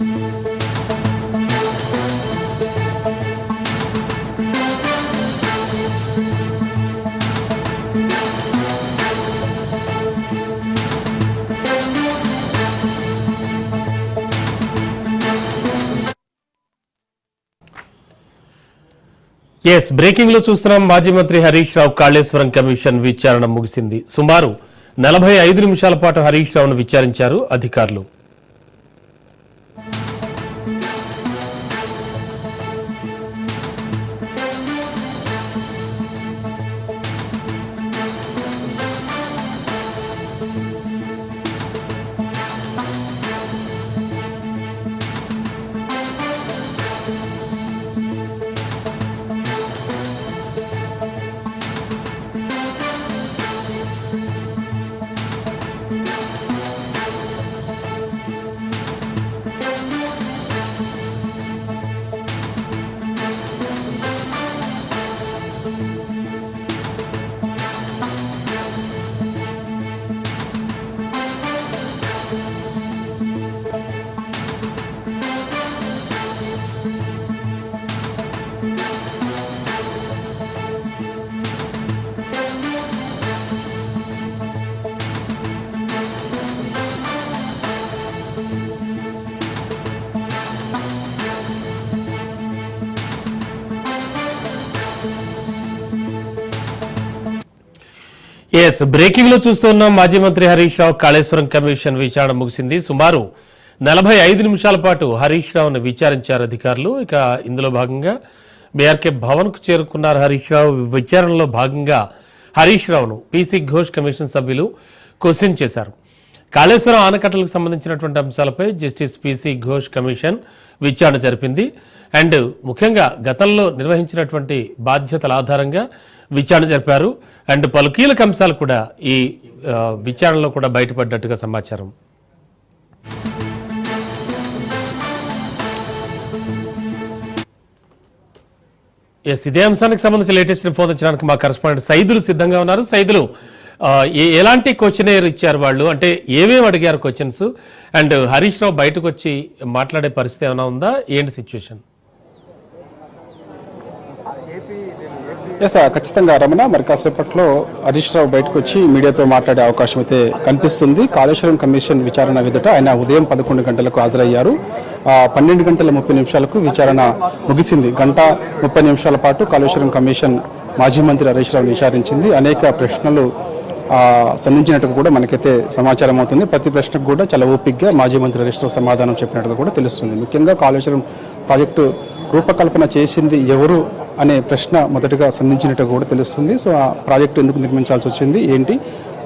Yes బ్రేకింగ్లో చూస్తున్నాం మాజీ మంత్రి హరీష్ రావు కాళేశ్వరం కమిషన్ విచారణ ముగిసింది. సుమారు నలభై ఐదు నిమిషాల పాటు హరీష్ రావును విచారించారు అధికారులు. ఎస్ బ్రేకింగ్లో చూస్తున్నాం మాజీ మంత్రి హరీష్ రావు కాళేశ్వరం కమిషన్ విచారణ ముగిసింది. సుమారు నలభై ఐదు నిమిషాల పాటు హరీష్ రావును విచారించారు అధికారులు. ఇక ఇందులో భాగంగా బీఆర్కే భవన్కు చేరుకున్నారు హరీష్ రావు. విచారణలో భాగంగా హరీష్ రావును పీసీ ఘోష్ కమిషన్ సభ్యులు క్వశ్చన్ చేశారు. కాళేశ్వరం ఆనకట్టలకు సంబంధించినటువంటి అంశాలపై జస్టిస్ పీసీ ఘోష్ కమిషన్ విచారణ జరిపింది. అండ్ ముఖ్యంగా గతంలో నిర్వహించినటువంటి బాధ్యతల ఆధారంగా విచారణ జరిపారు. అండ్ పలు కీలక అంశాలు కూడా ఈ విచారణలో కూడా బయటపడ్డట్టుగా సమాచారం. ఎస్ ఇదే అంశానికి సంబంధించి లేటెస్ట్ ఇన్ఫర్మేషన్ మా కరెస్పాండెంట్ సైదులు సిద్ధంగా ఉన్నారు. సైదులు ఏ- ఎలాంటి క్వశ్చనేర్ ఇచ్చారు వాళ్ళు? అంటే ఏమేమి అడిగారు క్వశ్చన్స్? అండ్ హరీష్ రావు బయటకు వచ్చి మాట్లాడే పరిస్థితి ఏమైనా ఉందా? ఏంటి సిచ్యువేషన్ ఎస్ ఖచ్చితంగా రమణ. మరి కాసేపట్లో హరీష్ రావు బయటకు వచ్చి మీడియాతో మాట్లాడే అవకాశం అయితే కనిపిస్తుంది. కాళేశ్వరం కమిషన్ విచారణ ఎదుట ఆయన ఉదయం పదకొండు గంటలకు హాజరయ్యారు. పన్నెండు గంటల ముప్పై నిమిషాలకు విచారణ ముగిసింది. గంట ముప్పై నిమిషాల పాటు కాళేశ్వరం కమిషన్ మాజీ మంత్రి హరీష్ రావు విచారించింది. అనేక ప్రశ్నలు సంధించినట్టుగా కూడా మనకైతే సమాచారం అవుతుంది. ప్రతి ప్రశ్నకు కూడా చాలా ఓపిక్గా మాజీ మంత్రి హరీష్ రావు సమాధానం చెప్పినట్టుగా కూడా తెలుస్తుంది. ముఖ్యంగా కాళేశ్వరం ప్రాజెక్టు రూపకల్పన చేసింది ఎవరు? అనే ప్రశ్న మొదటగా సంధించినట్టు కూడా తెలుస్తుంది. సో ఆ ప్రాజెక్టు ఎందుకు నిర్మించాల్సి వచ్చింది? ఏంటి?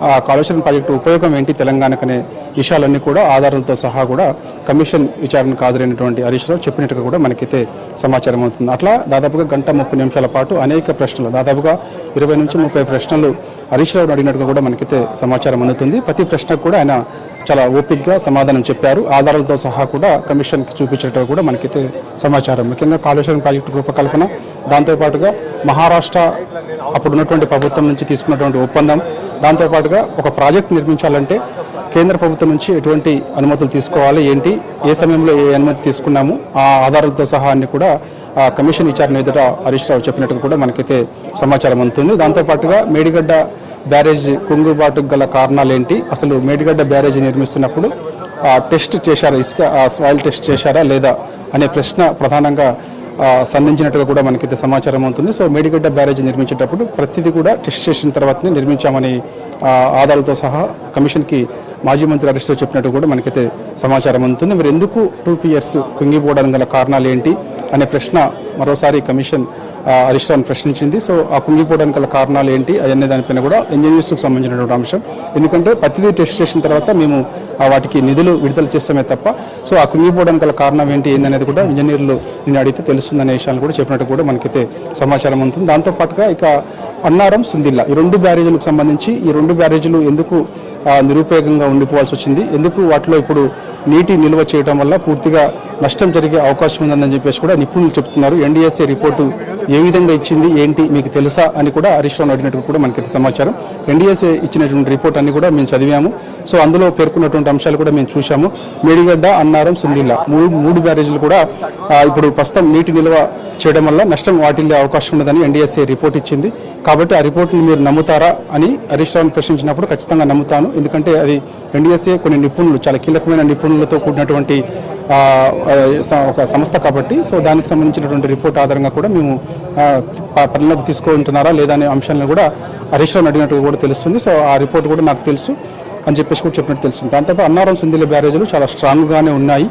ఆ కాళేశ్వరం ప్రాజెక్టు ఉపయోగం ఏంటి? తెలంగాణకు అనే విషయాలన్నీ కూడా ఆధారాలతో సహా కూడా కమిషన్ విచారణకు హాజరైనటువంటి హరీష్ రావు చెప్పినట్టుగా కూడా మనకైతే సమాచారం అవుతుంది. అట్లా దాదాపుగా గంట ముప్పై నిమిషాల పాటు అనేక ప్రశ్నలు దాదాపుగా ఇరవై నుంచి ముప్పై ప్రశ్నలు హరీష్ రావును అడిగినట్టుగా కూడా మనకైతే సమాచారం అందుతుంది. ప్రతి ప్రశ్నకు కూడా ఆయన చాలా ఓపిక్గా సమాధానం చెప్పారు. ఆధారాలతో సహా కూడా కమిషన్కి చూపించేటట్టు కూడా మనకైతే సమాచారం. ముఖ్యంగా కాళేశ్వరం ప్రాజెక్టు రూపకల్పన దాంతోపాటుగా మహారాష్ట్ర అప్పుడు ఉన్నటువంటి ప్రభుత్వం నుంచి తీసుకున్నటువంటి ఒప్పందం దాంతోపాటుగా ఒక ప్రాజెక్ట్ నిర్మించాలంటే కేంద్ర ప్రభుత్వం నుంచి ఎటువంటి అనుమతులు తీసుకోవాలి ఏంటి ఏ సమయంలో ఏ అనుమతి తీసుకున్నాము ఆ ఆధారాలతో సహా అన్ని కూడా ఆ కమిషన్ విచారణ ఎదుట హరీష్ రావు చెప్పినట్టు కూడా మనకైతే సమాచారం అందుతుంది. దాంతోపాటుగా మేడిగడ్డ బ్యారేజ్ కుంగుబాటుకు గల కారణాలు ఏంటి అసలు మేడిగడ్డ బ్యారేజ్ నిర్మిస్తున్నప్పుడు టెస్ట్ చేశారా? ఇసుక సాయిల్ టెస్ట్ చేశారా లేదా? అనే ప్రశ్న ప్రధానంగా సంధించినట్టుగా కూడా మనకైతే సమాచారం అవుతుంది సో మేడిగడ్డ బ్యారేజ్ నిర్మించేటప్పుడు ప్రతిదీ కూడా టెస్ట్ చేసిన తర్వాతనే నిర్మించామని ఆధారాలతో సహా కమిషన్కి మాజీ మంత్రి హరీష్ రావు చెప్పినట్టు కూడా మనకైతే సమాచారం అందుతుంది మరి ఎందుకు టూ పియర్స్ కుంగిపోవడానికి గల కారణాలు ఏంటి అనే ప్రశ్న మరోసారి కమిషన్ ఆ, ప్రశ్నించింది. సో ఆ కుంగిపోవడానికి గల కారణాలు ఏంటి? అనే దానిపైన కూడా ఇంజనీర్స్కి సంబంధించినటువంటి అంశం. ఎందుకంటే ప్రతిదీ టెస్ట్ చేసిన తర్వాత మేము ఆ వాటికి నిధులు విడుదల చేస్తామే తప్ప సో ఆ కుంగిపోవడానికి గల కారణం ఏంటి ఏందనేది కూడా ఇంజనీర్లు నేను అడిగితే తెలుస్తుందనే విషయాలు కూడా చెప్పినట్టు కూడా మనకైతే సమాచారం ఉంటుంది. దాంతోపాటుగా ఇక అన్నారం సుందిల్లా. ఈ రెండు బ్యారేజీలకు సంబంధించి ఈ రెండు బ్యారేజీలు ఎందుకు నిరుపయోగంగా ఉండిపోవాల్సి వచ్చింది? ఎందుకు వాటిలో ఇప్పుడు నీటి నిల్వ చేయడం వల్ల పూర్తిగా నష్టం జరిగే అవకాశం ఉందని చెప్పేసి కూడా నిపుణులు చెప్తున్నారు. ఎన్డీఎస్ఏ రిపోర్టు ఏ విధంగా ఇచ్చింది ఏంటి మీకు తెలుసా అని కూడా హరీష్ రావు అడిగినట్టు కూడా మనకి సమాచారం. ఎన్డీఎస్ఏ ఇచ్చినటువంటి రిపోర్ట్ అన్ని కూడా మేము చదివాము. సో అందులో పేర్కొన్నటువంటి అంశాలు కూడా మేము చూశాము. మేడిగడ్డ అన్నారం సుందిల్లా మూడు మూడు బ్యారేజీలు కూడా ఇప్పుడు ప్రస్తుతం నీటి నిల్వ చేయడం వల్ల నష్టం వాటిల్లే అవకాశం ఉండదని ఎన్డీఎస్ఏ రిపోర్ట్ ఇచ్చింది. కాబట్టి ఆ రిపోర్ట్ని మీరు నమ్ముతారా అని హరీష్ రావుని ప్రశ్నించినప్పుడు ఖచ్చితంగా నమ్ముతాను. ఎందుకంటే అది ఎన్డీఎస్ఏ కొన్ని నిపుణులు చాలా కీలకమైన నిపుణులతో కూడినటువంటి ఒక సంస్థ కాబట్టి సో దానికి సంబంధించినటువంటి రిపోర్ట్ ఆధారంగా కూడా మేము ఆ, తీసుకుంటున్నారా లేదా అనే అంశాలను కూడా హరీష్ రావుని అడిగినట్టు కూడా తెలుస్తుంది. సో ఆ రిపోర్ట్ కూడా నాకు తెలుసు అని చెప్పేసి కూడా చెప్పినట్టు తెలుస్తుంది. దాని తర్వాత అన్నారం సుందిల బ్యారేజీలు చాలా స్ట్రాంగ్గానే ఉన్నాయి.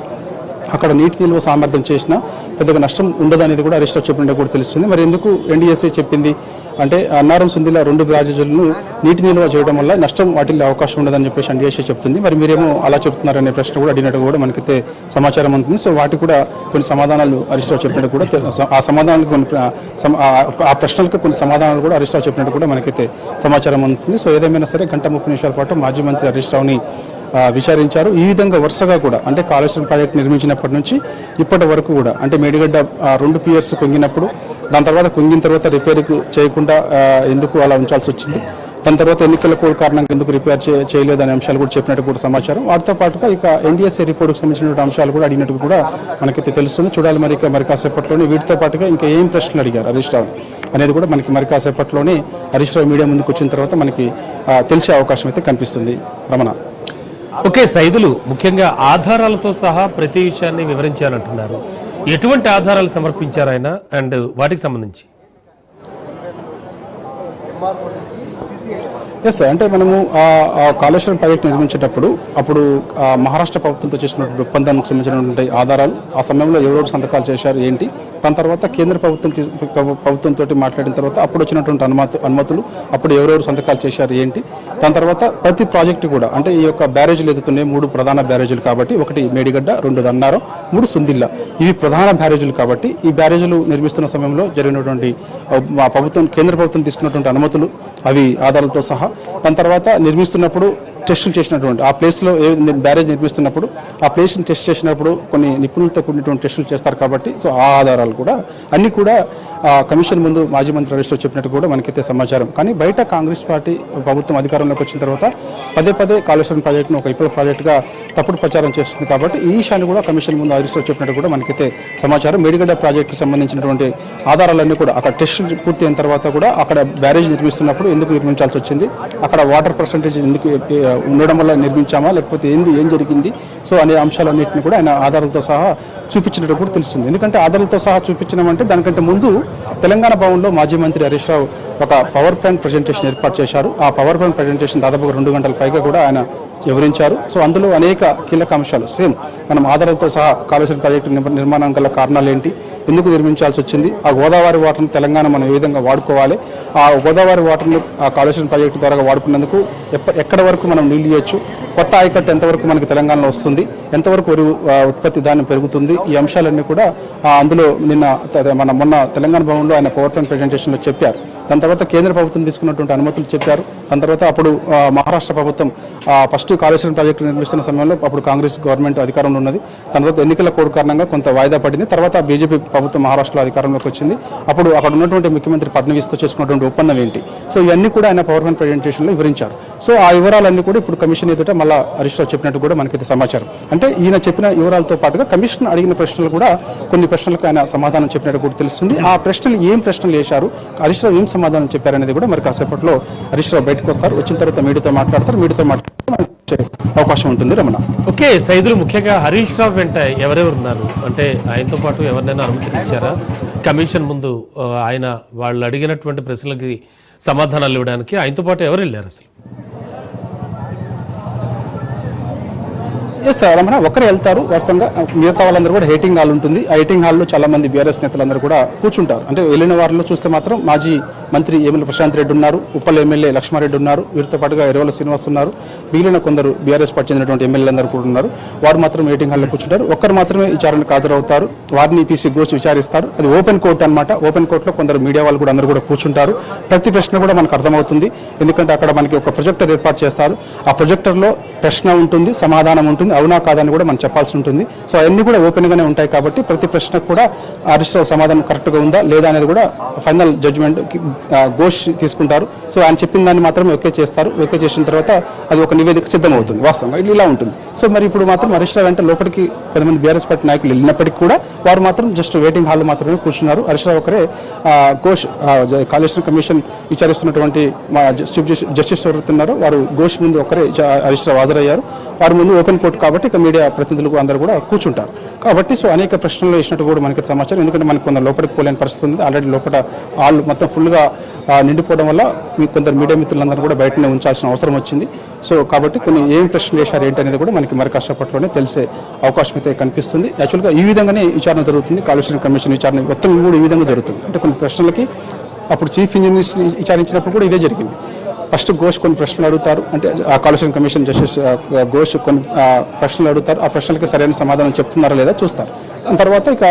అక్కడ నీటి నిల్వ సామర్థ్యం చేసినా పెద్దగా నష్టం ఉండదనేది కూడా హరీష్ చెప్పినట్టు కూడా తెలుస్తుంది. మరి ఎందుకు ఎన్డీఎస్ఏ చెప్పింది? అంటే అన్నారం సుందిల రెండు బ్రాజెజులను నీటి నిల్వ చేయడం వల్ల నష్టం వాటిల్లో అవకాశం ఉండదని చెప్పేసి ఎన్డీఎస్ఏ చెప్తుంది. మరి మీరేమో అలా చెప్తున్నారనే ప్రశ్న కూడా అడిగినట్టు కూడా మనకైతే సమాచారం ఉంటుంది సో వాటికి కూడా కొన్ని సమాధానాలు హరీష్ చెప్పినట్టు కూడా ఆ సమాధానాలు కొన్ని ఆ- ప్రశ్నలకు కొన్ని సమాధానాలు కూడా హరీష్ చెప్పినట్టు కూడా మనకైతే సమాచారం ఉంటుంది సో ఏదేమైనా సరే గంట ముప్పై నిమిషాల పాటు మాజీ మంత్రి హరీష్ రావుని విచారించారు. ఈ విధంగా వరుసగా కూడా అంటే కాళేశ్వరం ప్రాజెక్ట్ నిర్మించినప్పటి నుంచి ఇప్పటి వరకు కూడా అంటే మేడిగడ్డ రెండు పియర్స్ కొంగినప్పుడు దాని తర్వాత కొంగిన తర్వాత రిపేర్ చేయకుండా ఎందుకు అలా ఉంచాల్సి వచ్చింది? దాని తర్వాత ఎన్నికల కోడ్ కారణంగా ఎందుకు రిపేర్ చేయలేదు అనే అంశాలు కూడా చెప్పినట్టు కూడా సమాచారం. వాటితో పాటుగా ఇక ఎన్డీఎస్ఏ రిపోర్ట్కి సంబంధించిన అంశాలు కూడా అడిగినట్టు కూడా మనకైతే తెలుస్తుంది. చూడాలి మరి మరి కాసేపట్లోనే. వీటితో పాటుగా ఇంకా ఏం ప్రశ్నలు అడిగారు హరీష్ రావు అనేది కూడా మనకి మరి కాసేపట్లోనే హరీష్ రావు మీడియా ముందుకు వచ్చిన తర్వాత మనకి తెలిసే అవకాశం అయితే కనిపిస్తుంది. రమణ. ఓకే సైదులు ముఖ్యంగా ఆధారాలతో సహా ప్రతి విషయాన్ని వివరించారంటున్నారు ఎటువంటి ఆధారాలు సమర్పించారు ఆయన? అండ్ వాటికి సంబంధించి. ఎస్ సార్ అంటే మనము ఆ కాళేశ్వరం ప్రాజెక్ట్ నిర్మించేటప్పుడు అప్పుడు మహారాష్ట్ర ప్రభుత్వంతో చేసినటువంటి ఒప్పందానికి సంబంధించినటువంటి ఆధారాలు ఆ సమయంలో ఎవరెవరు సంతకాలు చేశారు ఏంటి? దాని తర్వాత కేంద్ర ప్రభుత్వం ప్రభుత్వంతో మాట్లాడిన తర్వాత అప్పుడు వచ్చినటువంటి అనుమతి అనుమతులు అప్పుడు ఎవరెవరు సంతకాలు చేశారు ఏంటి? దాని తర్వాత ప్రతి ప్రాజెక్టు కూడా అంటే ఈ యొక్క బ్యారేజీలు ఎదుగుతున్నాయి మూడు ప్రధాన బ్యారేజీలు కాబట్టి ఒకటి మేడిగడ్డ రెండు దన్నారం మూడు సుందిల్ల. ఇవి ప్రధాన బ్యారేజీలు కాబట్టి ఈ బ్యారేజీలు నిర్మిస్తున్న సమయంలో జరిగినటువంటి మా ప్రభుత్వం కేంద్ర ప్రభుత్వం తీసుకున్నటువంటి అనుమతులు అవి ఆధారాలతో సహా దాని తర్వాత నిర్మిస్తున్నప్పుడు టెస్టులు చేసినటువంటి ఆ ప్లేస్లో ఏ బ్యారేజ్ నిర్మిస్తున్నప్పుడు ఆ ప్లేస్ని టెస్ట్ చేసినప్పుడు కొన్ని నిపుణులతో కూడినటువంటి టెస్టులు చేస్తారు కాబట్టి సో ఆ ఆధారాలు కూడా అన్ని కూడా ఆ, కమిషన్ ముందు మాజీ మంత్రి హరీష్ చెప్పినట్టు కూడా మనకైతే సమాచారం. కానీ బయట కాంగ్రెస్ పార్టీ ప్రభుత్వం అధికారంలోకి వచ్చిన తర్వాత పదే పదే కాళేశ్వరం ప్రాజెక్టును ఒక ఇప్పుడు ప్రాజెక్టుగా తప్పుడు ప్రచారం చేస్తుంది కాబట్టి ఈ విషయాన్ని కూడా కమిషన్ ముందు హరీష్ చెప్పినట్టు కూడా మనకైతే సమాచారం. మేడిగడ్డ ప్రాజెక్టుకి సంబంధించినటువంటి ఆధారాలన్నీ కూడా అక్కడ టెస్ట్ పూర్తి అయిన తర్వాత కూడా అక్కడ బ్యారేజ్ నిర్మిస్తున్నప్పుడు ఎందుకు నిర్మించాల్సి వచ్చింది? అక్కడ వాటర్ పర్సంటేజ్ ఎందుకు ఉండడం వల్ల నిర్మించామా లేకపోతే ఏంది ఏం జరిగింది? సో అనే అంశాలన్నింటినీ కూడా ఆయన ఆధారాలతో సహా చూపించినట్టు కూడా తెలుస్తుంది. ఎందుకంటే ఆధారాలతో సహా చూపించినామంటే దానికంటే ముందు తెలంగాణ భవన్లో మాజీ మంత్రి హరీష్ రావు ఒక పవర్ పాయింట్ ప్రజెంటేషన్ ఏర్పాటు చేశారు. ఆ పవర్ పాయింట్ ప్రజెంటేషన్ దాదాపు రెండు గంటల పైగా కూడా ఆయన వివరించారు. సో అందులో అనేక కీలక అంశాలు. సేమ్ మనం ఆధారంతో సహా కాళేశ్వరం ప్రాజెక్టు నిర్మాణం గల కారణాలు ఏంటి? ఎందుకు నిర్మించాల్సి వచ్చింది? ఆ గోదావరి వాటర్ని తెలంగాణ మనం ఏ విధంగా వాడుకోవాలి? ఆ గోదావరి వాటర్ని ఆ కాళేశ్వరం ప్రాజెక్టు ద్వారా వాడుకున్నందుకు ఎప్ప- ఎక్కడ వరకు మనం నీళ్ళు ఇవ్వచ్చు కొత్త ఆయకట్టు ఎంతవరకు మనకి తెలంగాణలో వస్తుంది? ఎంతవరకు వరి ఉత్పత్తి దాన్ని పెరుగుతుంది? ఈ అంశాలన్నీ కూడా అందులో నిన్న మన మొన్న తెలంగాణ భవన్లో ఆయన పవర్ పాయింట్ ప్రజెంటేషన్లో చెప్పారు. దాని తర్వాత కేంద్ర ప్రభుత్వం తీసుకున్నటువంటి అనుమతులు చెప్పారు. దాని తర్వాత అప్పుడు మహారాష్ట్ర ప్రభుత్వం ఫస్ట్ కాళేశ్వరం ప్రాజెక్టు నిర్మిస్తున్న సమయంలో అప్పుడు కాంగ్రెస్ గవర్నమెంట్ అధికారంలో ఉన్నది. దాని తర్వాత ఎన్నికల కోడ్ కారణంగా కొంత వాయిదా పడింది. తర్వాత బీజేపీ ప్రభుత్వం మహారాష్ట్రలో అధికారంలోకి వచ్చింది. అప్పుడు అక్కడ ఉన్నటువంటి ముఖ్యమంత్రి ఫడ్నవీస్తో చేసుకున్నటువంటి ఒప్పందం ఏంటి? సో ఇవన్నీ కూడా ఆయన పవర్ పాయింట్ ప్రజెంటేషన్లో వివరించారు. సో ఆ వివరాలన్నీ కూడా ఇప్పుడు కమిషన్ ఎదుట మళ్ళీ హరీష్ రావు చెప్పినట్టు కూడా మనకైతే సమాచారం. అంటే ఈయన చెప్పిన వివరాలతో పాటుగా కమిషన్ అడిగిన ప్రశ్నలు కూడా కొన్ని ప్రశ్నలకు ఆయన సమాధానం చెప్పినట్టు కూడా తెలుస్తుంది. ఆ ప్రశ్నలు ఏం ప్రశ్నలు వేశారు? హరీష్ రావు ఏం సమాధానం చెప్పారనేది కూడా మరి కాసేపట్లో హరీష్ రావు బయటకు వస్తారు. వచ్చిన తర్వాత మీడియాతో మాట్లాడతారు. మీడియాతో మాట్లాడితే అవకాశం ఉంటుంది. రమణ. ఓకే సైదులు ముఖ్యంగా హరీష్ రావు వెంట ఎవరెవరు ఉన్నారు? అంటే ఆయనతో పాటు ఎవరినైనా అనుమతినిచ్చారా కమిషన్ ముందు ఆయన వాళ్ళు అడిగినటువంటి ప్రశ్నలకి సమాధానాలు ఇవ్వడానికి ఆయనతో పాటు ఎవరు వెళ్ళారు అసలు? ఎస్ సార్ రమణ ఒకరు వెళ్తారు. వాస్తవంగా మిగతా వాళ్ళందరూ కూడా హైటింగ్ హాల్ ఉంటుంది. ఆ హైటింగ్ హాల్లో చాలా మంది బీఆర్ఎస్ నేతలందరూ కూడా కూర్చుంటారు. అంటే వెళ్ళిన వారిలో చూస్తే మాత్రం మాజీ మంత్రి ఏమల ప్రశాంత్ రెడ్డి ఉన్నారు ఉప్పల్ ఎమ్మెల్యే లక్ష్మారెడ్డి ఉన్నారు వీరితో పాటుగా ఎరవల శ్రీనివాస్ ఉన్నారు మిగిలిన కొందరు బీఆర్ఎస్ పార్టీ చెందినటువంటి ఎమ్మెల్యేలందరూ కూడా ఉన్నారు. వారు మాత్రం మీటింగ్ హాల్లో కూర్చుంటారు. ఒక్కరు మాత్రమే విచారణకు హాజరవుతారు. వారిని పీసీ ఘోష్ విచారిస్తారు. అది ఓపెన్ కోర్ట్ అన్నమాట. ఓపెన్ కోర్టులో కొందరు మీడియా వాళ్ళు కూడా అందరూ కూడా కూర్చుంటారు. ప్రతి ప్రశ్న కూడా మనకు అర్థమవుతుంది. ఎందుకంటే అక్కడ మనకి ఒక ప్రొజెక్టర్ ఏర్పాటు చేస్తారు. ఆ ప్రొజెక్టర్లో ప్రశ్న ఉంటుంది సమాధానం ఉంటుంది అవునా కాదని కూడా మనం చెప్పాల్సి ఉంటుంది. సో అవన్నీ కూడా ఓపెన్ గానే ఉంటాయి కాబట్టి ప్రతి ప్రశ్నకు కూడా హరీష్ సమాధానం కరెక్ట్గా ఉందా లేదా అనేది కూడా ఫైనల్ జడ్జ్మెంట్ ఘోష్ తీసుకుంటారు. సో ఆయన చెప్పిన దాన్ని మాత్రమే ఓకే చేస్తారు. ఓకే చేసిన తర్వాత అది ఒక నివేదిక సిద్ధం అవుతుంది వాస్తవంగా ఇలా ఉంటుంది. సో మరి ఇప్పుడు మాత్రం హరీష్ రావు అంటే లోపలికి కొంతమంది బీఆర్ఎస్ పార్టీ నాయకులు వెళ్ళినప్పటికీ కూడా వారు మాత్రం జస్ట్ వెయిటింగ్ హాల్ మాత్రమే కూర్చున్నారు. హరీష్ రావు ఒకరే ఘోష్ కాలేశ్వర కాళేశ్వరం కమిషన్ విచారిస్తున్నటువంటి చీఫ్ జస్టిస్ జస్టిస్ వారు ఘోష్ ముందు ఒకరే జ- హరీష్ రావు హాజరయ్యారు. వారి ముందు ఓపెన్ కోర్టు కాబట్టి ఇక మీడియా ప్రతినిధులు అందరూ కూడా కూర్చుంటారు. కాబట్టి సో అనేక ప్రశ్నలు వేసినట్టు కూడా మనకి సమాచారం. ఎందుకంటే మనకు కొంత లోపలికి పోలేని పరిస్థితి ఉంది. ఆల్రెడీ లోపల వాళ్ళు మొత్తం ఫుల్గా నిండిపోవడం వల్ల మీ కొందరు మీడియా మిత్రులందరూ కూడా బయటనే ఉంచాల్సిన అవసరం వచ్చింది. సో కాబట్టి కొన్ని ఏం ప్రశ్నలు వేశారు ఏంటి అనేది కూడా మనకి మరి కష్టపట్లోనే తెలిసే అవకాశం అయితే కనిపిస్తుంది. యాక్చువల్గా ఈ విధంగానే విచారణ జరుగుతుంది. కాలుష్యం కమిషన్ విచారణ మొత్తం కూడా ఈ విధంగా జరుగుతుంది. అంటే కొన్ని ప్రశ్నలకి అప్పుడు చీఫ్ ఇంజనీర్స్ విచారించినప్పుడు కూడా ఇదే జరిగింది. ఫస్ట్ ఘోష్ కొన్ని ప్రశ్నలు అడుగుతారు. అంటే ఆ కాలుష్యం కమిషన్ జస్టిస్ ఘోష్ కొన్ని ప్రశ్నలు అడుగుతారు. ఆ ప్రశ్నలకి సరైన సమాధానం చెప్తున్నారా లేదా చూస్తారు. దాని తర్వాత ఇక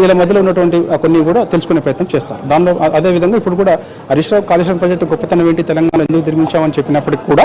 వీళ్ళ మధ్యలో ఉన్నటువంటి కొన్ని కూడా తెలుసుకునే ప్రయత్నం చేస్తారు. దానిలో అదేవిధంగా అదే విధంగా ఇప్పుడు కూడా హరీష్ రావు కాళేశ్వరం ప్రాజెక్టు గొప్పతనం ఏంటి? తెలంగాణ ఎందుకు నిర్మించామని చెప్పినప్పటికీ కూడా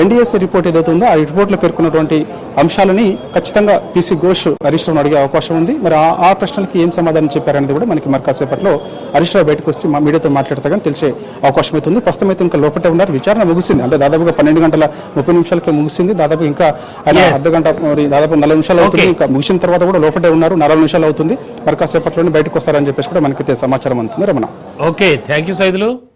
ఎన్డీఎస్ఏ రిపోర్ట్ ఏదైతే ఉందో ఆ రిపోర్ట్లో పేర్కొన్నటువంటి అంశాలని ఖచ్చితంగా పీసీ ఘోష్ హరీష్ రావును అడిగే అవకాశం ఉంది. మరి ఆ- ప్రశ్నలకి ఏం సమాధానం చెప్పారనేది కూడా మనకి మరి కాసేపట్లో హరీష్ రావు బయటకు వచ్చి మా మీడియాతో మాట్లాడితే కానీ తెలిసే అవకాశం అయితే ఉంది. ప్రస్తుతం అయితే ఇంకా లోపటే ఉన్నారు. విచారణ ముగిసింది. అంటే దాదాపుగా పన్నెండు గంటల ముప్పై నిమిషాలకే ముగిసింది. దాదాపు ఇంకా ఆయన అర్ధ గంట మరి దాదాపు నలభై నిమిషాలు అవుతుంది. ఇంకా ముగిసిన తర్వాత కూడా లోపటే ఉన్నారు. నలభై నిమిషాలు అవుతుంది. మరి కాసేపట్లోనే బయటకు వస్తారని చెప్పేసి కూడా మనకైతే సమాచారం అందుతుంది Ramana. Okay thank you Saidulu